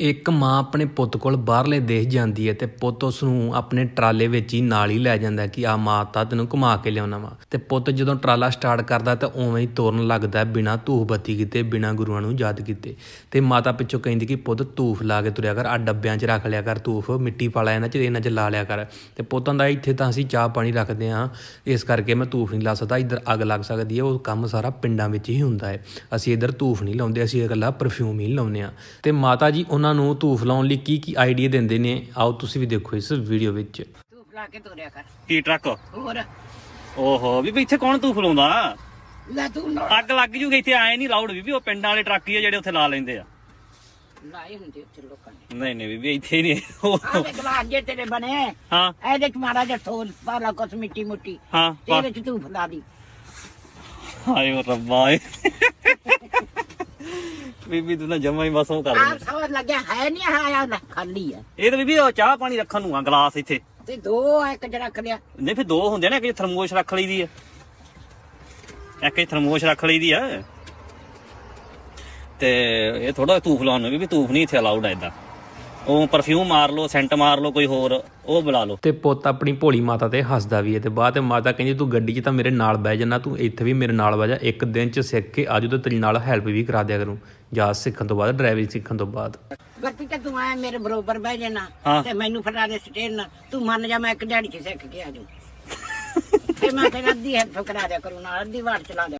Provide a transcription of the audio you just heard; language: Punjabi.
ਇੱਕ ਮਾਂ ਆਪਣੇ ਪੁੱਤ ਕੋਲ ਬਾਹਰਲੇ ਦੇਸ਼ ਜਾਂਦੀ ਹੈ ਤੇ ਪੁੱਤ ਉਸ ਨੂੰ ਆਪਣੇ ਟਰਾਲੇ ਵਿੱਚ ਹੀ ਨਾਲ ਹੀ ਲੈ ਜਾਂਦਾ ਕਿ ਆ ਮਾਤਾ ਤੈਨੂੰ ਘੁਮਾ ਕੇ ਲਿਆਉਣਾ ਵਾ। ਤੇ ਪੁੱਤ ਜਦੋਂ ਟਰਾਲਾ ਸਟਾਰਟ ਕਰਦਾ ਤਾਂ ਉਵੇਂ ਹੀ ਤੁਰਨ ਲੱਗਦਾ ਬਿਨਾ ਧੂਫ ਬੱਤੀ ਕੀਤੇ, ਬਿਨਾ ਗੁਰੂਆਂ ਨੂੰ ਯਾਦ ਕੀਤੇ। ਤੇ ਮਾਤਾ ਪਿੱਛੋਂ ਕਹਿੰਦੀ ਕਿ ਪੁੱਤ ਧੂਫ ਲਾ ਕੇ ਤੁਰਿਆ ਕਰ ਆ ਡੱਬਿਆਂ 'ਚ ਰੱਖ ਲਿਆ ਕਰ, ਧੂਫ, ਮਿੱਟੀ ਪਾ ਲੈ, ਇਹਨਾਂ 'ਚ ਇਹਨਾਂ 'ਚ ਲਾ ਲਿਆ ਕਰ। ਤੇ ਪੁੱਤਾਂ ਦਾ ਇੱਥੇ ਤਾਂ ਅਸੀਂ ਚਾਹ ਪਾਣੀ ਰੱਖਦੇ ਹਾਂ। ਇਸ ਕਰਕੇ ਮੈਂ ਧੂਫ ਨਹੀਂ ਲਾ ਸਕਦਾ, ਇੱਧਰ ਅੱਗ ਲੱਗ ਸਕਦੀ ਹੈ, ਉਹ ਕੰਮ ਸਾਰਾ ਪਿੰਡਾਂ ਵਿੱਚ ਹੀ ਹੁੰਦਾ ਹੈ। ਅਸੀਂ ਇੱਧਰ ਧੂਫ ਨਹੀਂ ਲਾਉਂਦੇ, ਅਸੀਂ ਇਕੱਲਾ ਪਰਫਿਊਮ ਹੀ ਲਾਉਂਦੇ ਆ ਤੇ ਮਾਤਾ ਜੀ ਉਹਨਾਂ ਨੂੰ ਧੂਫ ਲਾਉਣ ਲਈ ਕੀ ਕੀ ਆਈਡੀਆ ਦਿੰਦੇ ਨੇ? ਆਓ ਤੁਸੀਂ ਵੀ ਦੇਖੋ ਇਸ ਵੀਡੀਓ ਵਿੱਚ। ਧੂਪ ਲਾ ਕੇ ਤੋਰਿਆ ਕਰ। ਕੀ ਟਰੱਕ? ਹੋਰ। ਓਹੋ ਵੀ ਇੱਥੇ ਕੌਣ ਲੈ ਤੂੰ ਨਾ ਅੱਗ ਲੱਗ ਜੂਗੀ ਇੱਥੇ ਆਏ ਨਹੀਂ ਲਾਉਡ ਵੀ ਉਹ ਪਿੰਡਾਂ ਵਾਲੇ ਟਰੱਕ ਹੀ ਆ ਜਿਹੜੇ ਉੱਥੇ ਲਾ ਲੈਂਦੇ ਆ। ਲਾਏ ਹੁੰਦੇ ਉੱਥੇ ਲੋਕਾਂ ਨੇ। ਨਹੀਂ ਨਹੀਂ ਬੀਬੀ ਇੱਥੇ ਨਹੀਂ। ਉਹ- ਆਹ ਦੇ ਗਲਾਸ ਜੇ ਤੇਰੇ ਬਣੇ। ਹਾਂ। ਇਹਦੇ ਚ ਮਾੜਾ ਜਿਹਾ ਥੋਲ ਪਾਲਾ ਕੁਛ ਮਿੱਟੀ ਮੁੱਟੀ। ਹਾਂ ਤੇ ਇਹਦੇ ਚ ਧੂਪ ਲਾ ਦੀ। ਹਾਏ ਰੱਬਾ। ਏ ਬੀਬੀ ਤੂੰ ਨਾ ਜਮਾ ਹੀ ਬਸ ਉਹ ਕਰ ਸਵਾਦ ਲੱਗਿਆ ਹੈ ਨਹੀਂ ਆਇਆ ਲੈ ਖਾਲੀ ਆ। ਇਹ ਤਾਂ ਬੀਬੀ ਉਹ ਚਾਹ ਪਾਣੀ ਰੱਖਣ ਨੂੰ ਆ ਗਲਾਸ ਇੱਥੇ। ਤੇ ਦੋ ਆ ਇੱਕ ਚ ਰੱਖ ਲਿਆ। ਨਹੀਂ ਫਿਰ ਦੋ ਹੁੰਦੇ ਨਾ ਇੱਕ ਥਰਮੋਸ਼ ਰੱਖ ਲਈਦੀ ਆ। ਇੱਕ 'ਚ ਥਰਮੋਸ਼ ਰੱਖ ਲਈਦੀ ਆ। ਤੇ ਇਹ ਥੋੜਾ ਧੂਫ ਲਾਉਣ ਨੂੰ ਵੀ ਧੂਫ ਨਹੀਂ ਇੱਥੇ ਅਲਾਉਡ ਆ ਇਦਾਂ ਉਹ ਪਰਫਿਊਮ ਮਾਰ ਲਓ ਸੈਂਟ ਮਾਰ ਲਓ ਕੋਈ ਹੋਰ ਉਹ ਬੁਲਾ ਲਓ। ਤੇ ਪੁੱਤ ਆਪਣੀ ਭੋਲੀ ਮਾਤਾ ਤੇ ਹੱਸਦਾ ਵੀ ਹੈ ਤੇ ਬਾਅਦ ਤੇ ਮਾਤਾ ਕਹਿੰਦੀ ਤੂੰ ਗੱਡੀ 'ਚ ਤਾਂ ਮੇਰੇ ਨਾਲ ਬਹਿ ਜਾਣਾ ਤੂੰ ਇੱਥੇ ਵੀ ਮੇਰੇ ਨਾਲ ਬਹਿ ਜਾ ਇੱਕ ਦਿਨ 'ਚ ਸਿੱਖ ਕੇ ਆਜੂ ਤਾਂ ਤੇਰੀ ਨਾਲ ਹੈਲਪ ਵੀ ਕਰਾ ਦਿਆ ਕਰੂੰ ਜਾ ਸਿੱਖਣ ਤੋਂ ਬਾਅਦ ਡਰਾਈਵਿੰਗ ਸਿੱਖਣ ਤੋਂ ਬਾਅਦ। ਗੱਤੀ ਤੇ ਤੂੰ ਆਇਆ ਮੇਰੇ ਬਰੋਬਰ ਬਹਿ ਜਾਣਾ। ਤੇ ਮੈਨੂੰ ਫੜਾ ਦੇ ਸਟੇਨ ਤੂੰ ਮੰਨ ਜਾ ਮੈਂ ਇੱਕ ਦਿਹਾੜੀ ਚ ਸਿੱਖ ਕੇ ਆ ਜਾਊਂ। ਤੇ ਮੈਂ ਤੇਰਾ ਅੱਧੀ ਹੈਲਪ ਕਰਾ ਦਿਆ ਕਰੂੰ ਨਾਲ ਅੱਧੀ ਵਾਰ ਚਲਾ ਦਿਆ